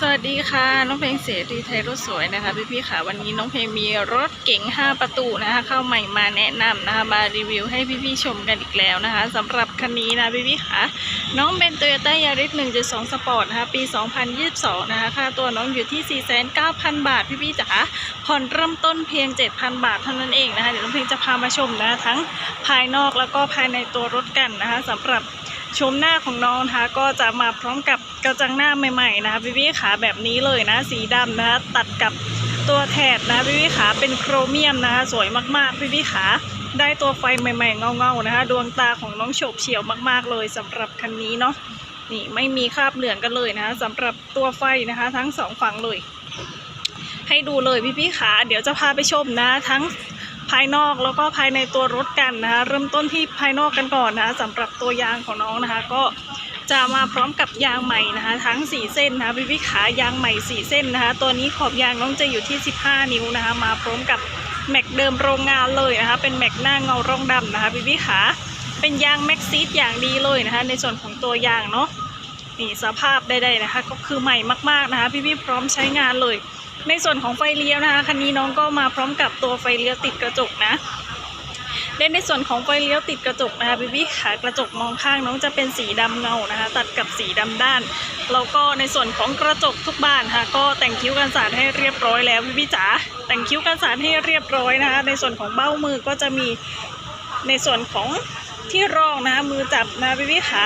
สวัสดีค่ะ น้องเพลงเสรีไทยรถสวยนะคะพี่พี่ๆค่ะ วันนี้น้องเพลงมีรถเก๋ง 5 ประตูนะคะ เข้าใหม่มาแนะนำนะคะมารีวิวให้พี่พี่ๆชมกันอีกแล้วนะคะสำหรับคันนี้นะพี่พี่ๆค่ะ น้องเป็น Toyota Yaris 1.2 Sport นะคะปี 2022 นะคะค่าตัวน้องอยู่ที่ 49,000 บาทพี่พี่ๆจ๋าผ่อนเริ่มต้นเพียง 7,000 บาทเท่านั้นเองนะคะเดี๋ยวน้องเพลงจะพามาชมนะะทั้งภายนอกแล้วก็ภายในตัวรถกันนะคะสำหรับ ชมหน้าของน้องนะคะ ก็จะมาพร้อมกับกระจังหน้าใหม่ๆนะคะพี่พี่ขาแบบนี้เลยนะ สีดำนะคะตัดกับตัวแถบนะพี่พี่ขาเป็นโครเมียมนะคะ สวยมากๆพี่พี่ขาได้ตัวไฟใหม่ๆ เงาๆนะคะ ดวงตาของน้องโฉบเฉี่ยวมากๆเลยสำหรับคันนี้เนาะนี่ไม่มีคราบเหลืองกันเลยนะคะสำหรับตัวไฟนะคะ ทั้งสองฝั่งเลย ให้ดูเลยพี่พี่ขาเดี๋ยวจะพาไปชมนะทั้ง ภายนอกแล้วก็ภายในตัวรถกันนะคะเริ่มต้นที่ภายนอกกันก่อนนะคะสำหรับตัวยางของน้องนะคะ ก็จะมาพร้อมกับยางใหม่นะคะ ทั้ง 4 เส้นนะคะพี่พี่ขายางใหม่ 4 เส้นนะคะ ตัวนี้ขอบยางน้องจะอยู่ที่ 15 นิ้วนะคะ มาพร้อมกับแม็กเดิมโรงงานเลยนะคะ เป็นแม็กหน้าเงาร่องดำนะคะพี่พี่ขาเป็นยางแม็กซีดอย่างดีเลยนะคะ ในส่วนของตัวยางเนาะนี่สภาพใดๆนะคะ ก็คือใหม่มากๆนะคะ พี่พี่ๆพร้อมใช้งานเลย ในส่วนของไฟเลี้ยวนะคะคันนี้น้องก็มาพร้อมกับตัวไฟเลี้ยวติดกระจกนะและในส่วนของไฟเลี้ยวติดกระจกนะคะพี่พี่ขากระจกมองข้างน้องจะเป็นสีดำเงานะคะ ตัดกับสีดำด้านแล้วก็ในส่วนของกระจกทุกบ้านค่ะก็แต่งคิ้วกันสาดให้เรียบร้อยแล้วพี่พี่จ๋าแต่งคิ้วกันสาดให้เรียบร้อยนะคะ ในส่วนของเบ้ามือก็จะมีในส่วนของที่รองนะคะมือจับนะพี่พี่ขา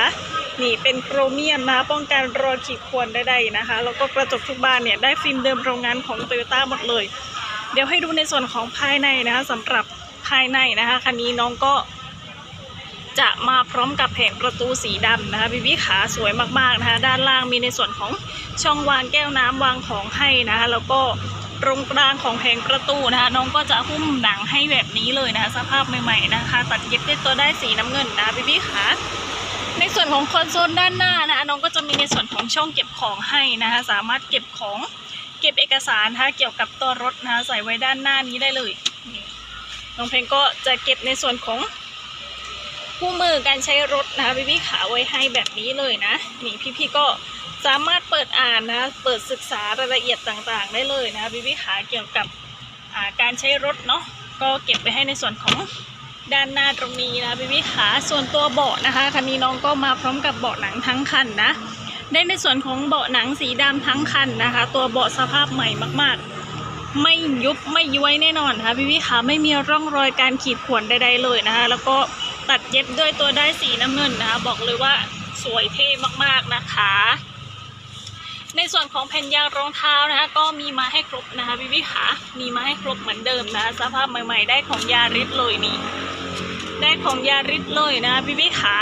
นี่เป็นโครเมียมนะคะป้องกันรอยขีดข่วนใดๆนะคะ แล้วก็กระจกทุกบานเนี่ยได้ฟิล์มเดิมโรงงานของโตโยต้าหมดเลย เดี๋ยวให้ดูในส่วนของภายในนะคะสำหรับภายในนะคะคันนี้น้องก็จะมาพร้อมกับแผงประตูสีดำนะคะพี่พี่ขาสวยมากๆนะคะด้านล่างมีในส่วนของช่องวางแก้วน้ำวางของให้นะคะแล้วก็ตรงกลางของแผงประตูนะคะน้องก็จะหุ้มหนังให้แบบนี้เลยนะคะสภาพใหม่ๆนะคะ ตัดเย็บด้วยตัวได้สีน้ำเงินนะคะพี่พี่ขา ในส่วนของคอนโซลด้านหน้านะน้องก็จะมีในส่วนของช่องเก็บของให้นะคะสามารถเก็บของเก็บเอกสารนะคะเกี่ยวกับตัวรถนะคะใส่ไว้ด้านหน้านี้ได้เลยน้องเพลงก็จะเก็บในส่วนของคู่มือการใช้รถนะคะพี่พี่ๆขาไว้ให้แบบนี้เลยนะนี่พี่พี่ๆก็สามารถเปิดอ่านนะเปิดศึกษารายละเอียดต่างๆ ได้เลยนะพี่พี่ๆขาเกี่ยวกับการใช้รถเนาะก็เก็บไปให้ในส่วนของ ด้านหน้าตรงนี้นะพี่พี่ขาส่วนตัวเบาะนะคะคันนี้น้องก็มาพร้อมกับเบาะหนังทั้งคันนะได้ในส่วนของเบาะหนังสีดำทั้งคันนะคะ ตัวเบาะสภาพใหม่มากๆ ไม่ยุบไม่ย้วยแน่นอนนะคะพี่พี่ขาไม่มีร่องรอยการขีดข่วนใดๆเลยนะคะ แล้วก็ตัดเย็บด้วยตัวได้สีน้ำเงินนะคะ บอกเลยว่าสวยเท่มากๆนะคะ ในส่วนของแผ่นยางรองเท้านะคะ ก็มีมาให้ครบนะคะพี่พี่ขามีมาให้ครบเหมือนเดิมนะคะสภาพใหม่ ๆ ได้ของยาริสเลยนี่ ได้ของยาริสเลยนะพี่พี่ขา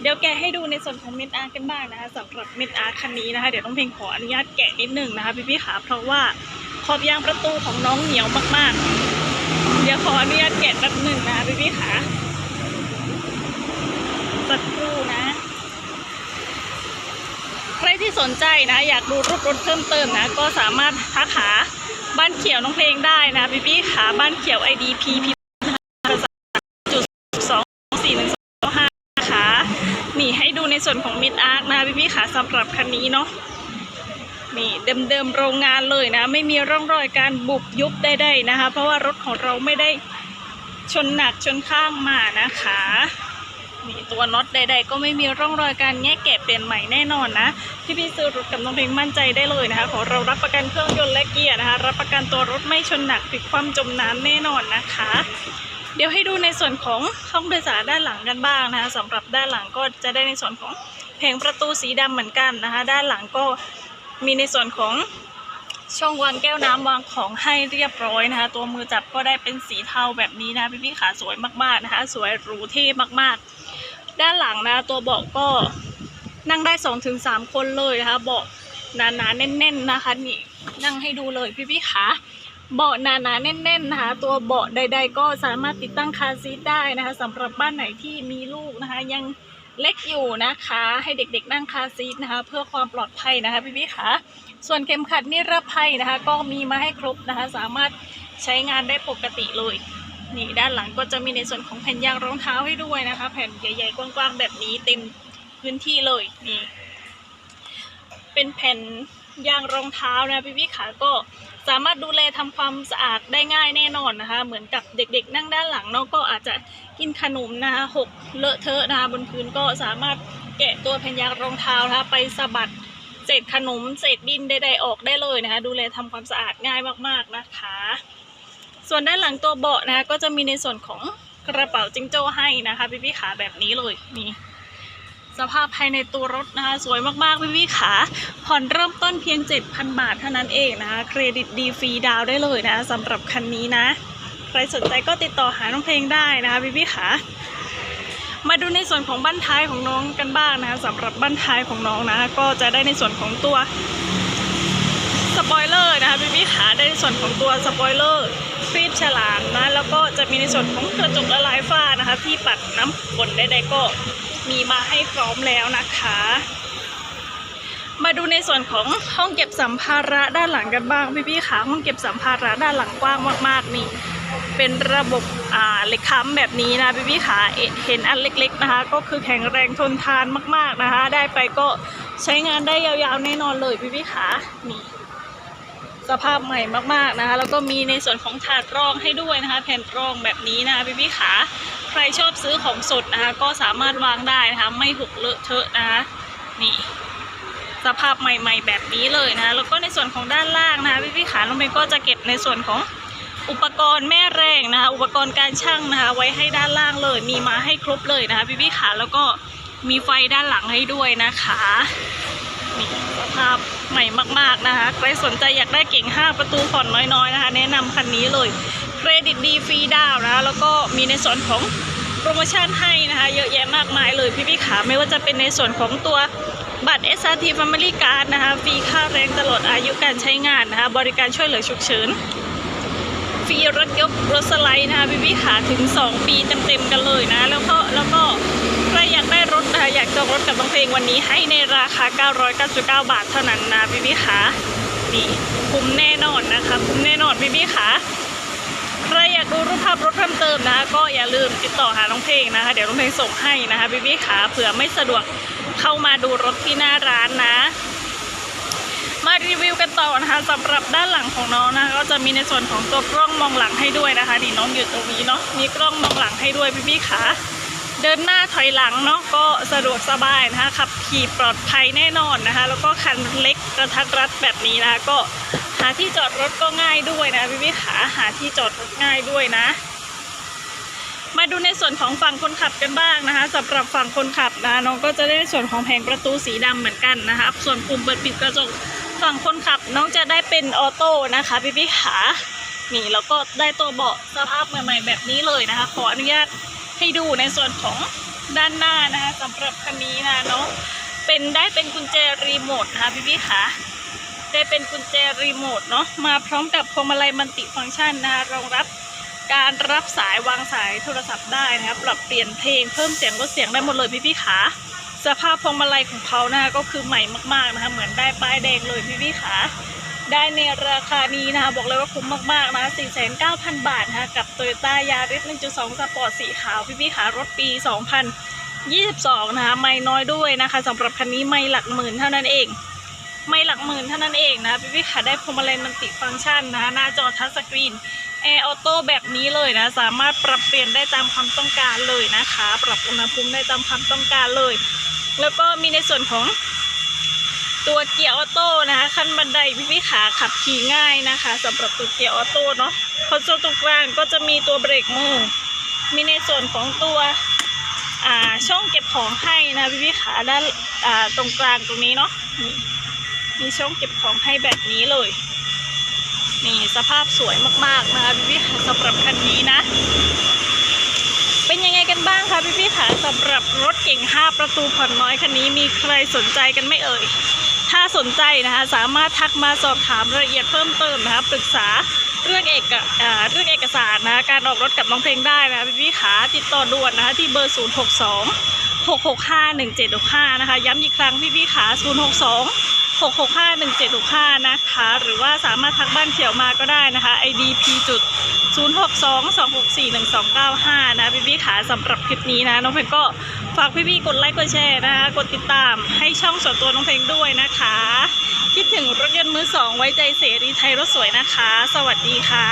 เดี๋ยวแกะให้ดูในส่วนของเม็ดอาร์กันบ้างนะคะสำหรับเม็ดอาร์คันนี้นะคะ เดี๋ยวต้องเพลงขออนุญาตแกะนิดหนึ่งนะคะพี่พี่ขาเพราะว่าขอบยางประตูของน้องเหนียวมากๆ เดี๋ยวขออนุญาตแกะแป๊บหนึ่งนะคะพี่พี่ขาสักครู่นะ ใครที่สนใจนะ อยากดูรูปรถเพิ่มเติมนะ ก็สามารถทักหาบ้านเขียวน้องเพลงได้นะพี่พี่ขาบ้านเขียว IDP สองสี่หนึ่งสองห้าขานี่ ในส่วนของมิดอาร์คนะพี่พี่ขาสำหรับคันนี้เนาะนี่เดิมๆโรงงานเลยนะ ไม่มีร่องรอยการบุบยุบใดๆนะคะ เพราะว่ารถของเราไม่ได้ชนหนักชนข้างมานะคะนี่ตัวน็อตใด ๆ ก็ไม่มีร่องรอยการแงะแกะเปลี่ยนใหม่แน่นอนนะพี่พี่ซื้อรถกับน้องเพลงมั่นใจได้เลยนะคะ ของเรารับประกันเครื่องยนต์และเกียร์นะคะ รับประกันตัวรถไม่ชนหนักพลิกคว่ำจมน้ำแน่นอนนะคะ เดี๋ยวให้ดูในส่วนของห้องโดยสารด้านหลังกันบ้างนะคะสำหรับด้านหลังก็จะได้ในส่วนของแผงประตูสีดำเหมือนกันนะคะ ด้านหลังก็มีในส่วนของช่องวางแก้วน้ำวางของให้เรียบร้อยนะคะ ตัวมือจับก็ได้เป็นสีเทาแบบนี้นะพี่ๆขาสวยมากๆนะคะ สวยหรูเท่มากๆ ด้านหลังนะตัวเบาะก็นั่งได้สองถึงสามคนเลยนะคะเบาะหนาๆแน่น ๆนะคะนี่นั่งให้ดูเลยพี่ๆขา เบาะหนาๆแน่นๆนะคะ ตัวเบาะใด ๆ ก็สามารถติดตั้งคาซีทได้นะคะสำหรับบ้านไหนที่มีลูกนะคะ ยังเล็กอยู่นะคะ ให้เด็กๆนั่งคาซีทนะคะ เพื่อความปลอดภัยนะคะพี่ๆค่ะส่วนเข็มขัดนิรภัยนะคะ ก็มีมาให้ครบนะคะ สามารถใช้งานได้ปกติเลยนี่ด้านหลังก็จะมีในส่วนของแผ่นยางรองเท้าให้ด้วยนะคะ แผ่นใหญ่ๆกว้างๆแบบนี้เต็มพื้นที่เลยนี่เป็นแผ่น ยางรองเท้านะพี่พี่ขาก็สามารถดูแลทำความสะอาดได้ง่ายแน่นอนนะคะ เหมือนกับเด็กๆ นั่งด้านหลังเนาะก็อาจจะกินขนมนะคะหกเลอะเทอะนะคะบนพื้นก็สามารถแกะตัวแผ่นยางรองเท้านะคะไปสะบัดเศษขนมเศษดินใดๆออกได้เลยนะคะ ดูแลทำความสะอาดง่ายมากๆนะคะ ส่วนด้านหลังตัวเบาะนะคะก็จะมีในส่วนของกระเป๋าจิงโจ้ให้นะคะพี่พี่ขาแบบนี้เลยนี่ สภาพภายในตัวรถนะคะ สวยมากๆพี่พี่ขาผ่อนเริ่มต้นเพียง 7,000 บาทเท่านั้นเองนะคะ เครดิตดีฟรีดาวได้เลยนะสำหรับคันนี้นะ ใครสนใจก็ติดต่อหาน้องเพลงได้นะคะพี่พี่ขามาดูในส่วนของบั้นท้ายของน้องกันบ้างนะคะสำหรับบั้นท้ายของน้องนะ ก็จะได้ในส่วนของตัวสปอยเลอร์นะคะพี่พี่ขาได้ในส่วนของตัวสปอยเลอร์ครีบฉลามนะ แล้วก็จะมีในส่วนของกระจกละลายฝ้านะคะ ที่ปัดน้ำฝนใดๆก็ มีมาให้พร้อมแล้วนะคะ มาดูในส่วนของห้องเก็บสัมภาระด้านหลังกันบ้างพี่ๆค่ะห้องเก็บสัมภาระด้านหลังกว้างมากๆนี่เป็นระบบอ่าเหล็กค้ำแบบนี้นะพี่ๆค่ะเอ็ดเห็นอันเล็ก ๆนะคะ ก็คือแข็งแรงทนทานมาก ๆนะคะ ได้ไปก็ใช้งานได้ยาวๆแน่นอนเลยพี่ๆค่ะนี่สภาพใหม่มากๆนะคะ แล้วก็มีในส่วนของถาดรองให้ด้วยนะคะ แผ่นรองแบบนี้นะพี่ๆค่ะ ใครชอบซื้อของสดนะคะ ก็สามารถวางได้นะคะ ไม่หกเลอะเทอะนะคะนี่สภาพใหม่ ๆ แบบนี้เลยนะคะแล้วก็ในส่วนของด้านล่างนะคะพี่ๆขาลงไปก็จะเก็บในส่วนของอุปกรณ์แม่แรงนะคะ อุปกรณ์การช่างนะคะ ไว้ให้ด้านล่างเลย มีมาให้ครบเลยนะคะ พี่ๆขาแล้วก็มีไฟด้านหลังให้ด้วยนะคะนี่สภาพใหม่มาก ๆนะคะ ใครสนใจอยากได้เก่ง 5 ประตูผ่อนน้อยๆนะคะ แนะนำคันนี้เลย เครดิตดีฟรีดาวนะแล้วก็มีในส่วนของโปรโมชั่นให้นะคะ เยอะแยะมากมายเลยพี่ๆขาไม่ว่าจะเป็นในส่วนของตัวบัตร SRT Family Card นะคะฟรีค่าแรงตลอดอายุการใช้งานนะคะ บริการช่วยเหลือฉุกเฉินฟรีรถยกรถสไลด์นะคะพี่พี่ขาถึง 2 ปีเต็มๆกันเลยนะ แล้วก็แล้วก็ใครอยากได้รถนะคะอยากจองรถกับน้องเพลงวันนี้ให้ในราคา 999 บาทเท่านั้นนะพี่พี่ขานี่คุ้มแน่นอนนะคะคุ้มแน่นอนพี่พี่ขา รอยากดูรูปภาพรถเพิ่มเติมนะคะก็อย่าลืมติดต่อหาน้องเพลงนะคะ เดี๋ยวน้องเพลงส่งให้นะคะพี่พี่ขาเผื่อไม่สะดวกเข้ามาดูรถที่หน้าร้านนะ มารีวิวกันต่อนะคะสำหรับด้านหลังของน้องนะคะก็จะมีในส่วนของตัวกล้องมองหลังให้ด้วยนะคะนี่น้องอยู่ตรงนี้เนาะมีกล้องมองหลังให้ด้วยพี่พี่ๆขาเดินหน้าถอยหลังเนาะก็สะดวกสบายนะคะขับขี่ปลอดภัยแน่นอนนะคะ แล้วก็คันเล็กกระทัดรัดแบบนี้นะคะก็าที่จอดรถก็ง่ายด้วยนะพี่พี่ขาหาที่จอดรถง่ายด้วยนะ มาดูในส่วนของฝั่งคนขับกันบ้างนะคะสำหรับฝั่งคนขับนะน้องก็จะได้ในส่วนของแผงประตูสีดำเหมือนกันนะคะส่วนปุ่มเปิดปิดกระจกฝั่งคนขับน้องจะได้เป็นออโต้นะคะพี่พี่ขานี่แล้วก็ได้ตัวเบาะสภาพใหม่ๆแบบนี้เลยนะคะ ขออนุญาตให้ดูในส่วนของด้านหน้านะคะสำหรับคันนี้นะเนาะเป็นได้เป็นกุญแจรีโมทนะคะพี่พี่ขา ได้เป็นกุญแจรีโมทเนาะมาพร้อมกับพวงมาลัยมัลติฟังก์ชันนะคะรองรับการรับสายวางสายโทรศัพท์ได้นะครับปรับเปลี่ยนเพลงเพิ่มเสียงลดเสียงได้หมดเลยพี่พี่ขาสภาพพวงมาลัยของเขานะคะก็คือใหม่มากๆนะคะเหมือนได้ป้ายแดงเลยพี่พี่ขาได้ในราคานี้นะคะบอกเลยว่าคุ้มมากๆนะ4,900 บาทนะคะกับ Toyota Yaris 1.2 Sport สีขาว พี่พี่ขารถปี 2022 นะคะไม่น้อยด้วยนะคะสำหรับคันนี้ไม่หลักหมื่นเท่านั้นเอง ไม่หลักหมื่นเท่านั้นเองนะพี่พี่ขาได้พวงมาลัยมันติฟังก์ชันนะหน้าจอทัชสกรีนแอร์ออโต้แบบนี้เลยนะ สามารถปรับเปลี่ยนได้ตามความต้องการเลยนะคะ ปรับอุณหภูมิได้ตามความต้องการเลย แล้วก็มีในส่วนของตัวเกียร์ออโต้นะคะขั้นบันไดพี่พี่ขาขับขี่ง่ายนะคะสำหรับตัวเกียร์ออโต้เนาะคอนโซลตรงกลางก็จะมีตัวเบรกมือ มีในส่วนของตัวช่องเก็บของให้นะพี่พี่ขาด้านตรงกลางตรงนี้เนาะ มีช่องเก็บของให้แบบนี้เลย นี่สภาพสวยมากๆนะคะพี่พี่ๆค่ะสำหรับคันนี้นะ เป็นยังไงกันบ้างคะพี่พี่ๆค่ะสำหรับรถเก่ง 5 ประตูผ่อนน้อยคันนี้มีใครสนใจกันไม่เอ่ย ถ้าสนใจนะคะสามารถทักมาสอบถามรายละเอียดเพิ่มเติมนะคะปรึกษาเรื่องเอกอ่าเรื่องเอกสารนะะการออกรถกับน้องเพลงได้นะะพี่พี่ๆขาติดต่อด่วนนะคะที่เบอร์ 0 6 2 6 6 5 1 7 6 5 นะคะ ย้ำอีกครั้งพี่พี่ๆขา 0 6 2 6651765 นะคะ หรือว่าสามารถทักบ้านเขียวมาก็ได้นะคะ IDP จุด0622641295 นะพี่ๆขาสำหรับคลิปนี้นะ น้องเพลงก็ฝากพี่ๆกดไลค์กดแชร์นะคะ กดติดตามให้ช่องส่วนตัวน้องเพลงด้วยนะคะ คิดถึงรถยนต์มือสองไว้ใจเสรีไทยรถสวยนะคะ สวัสดีค่ะ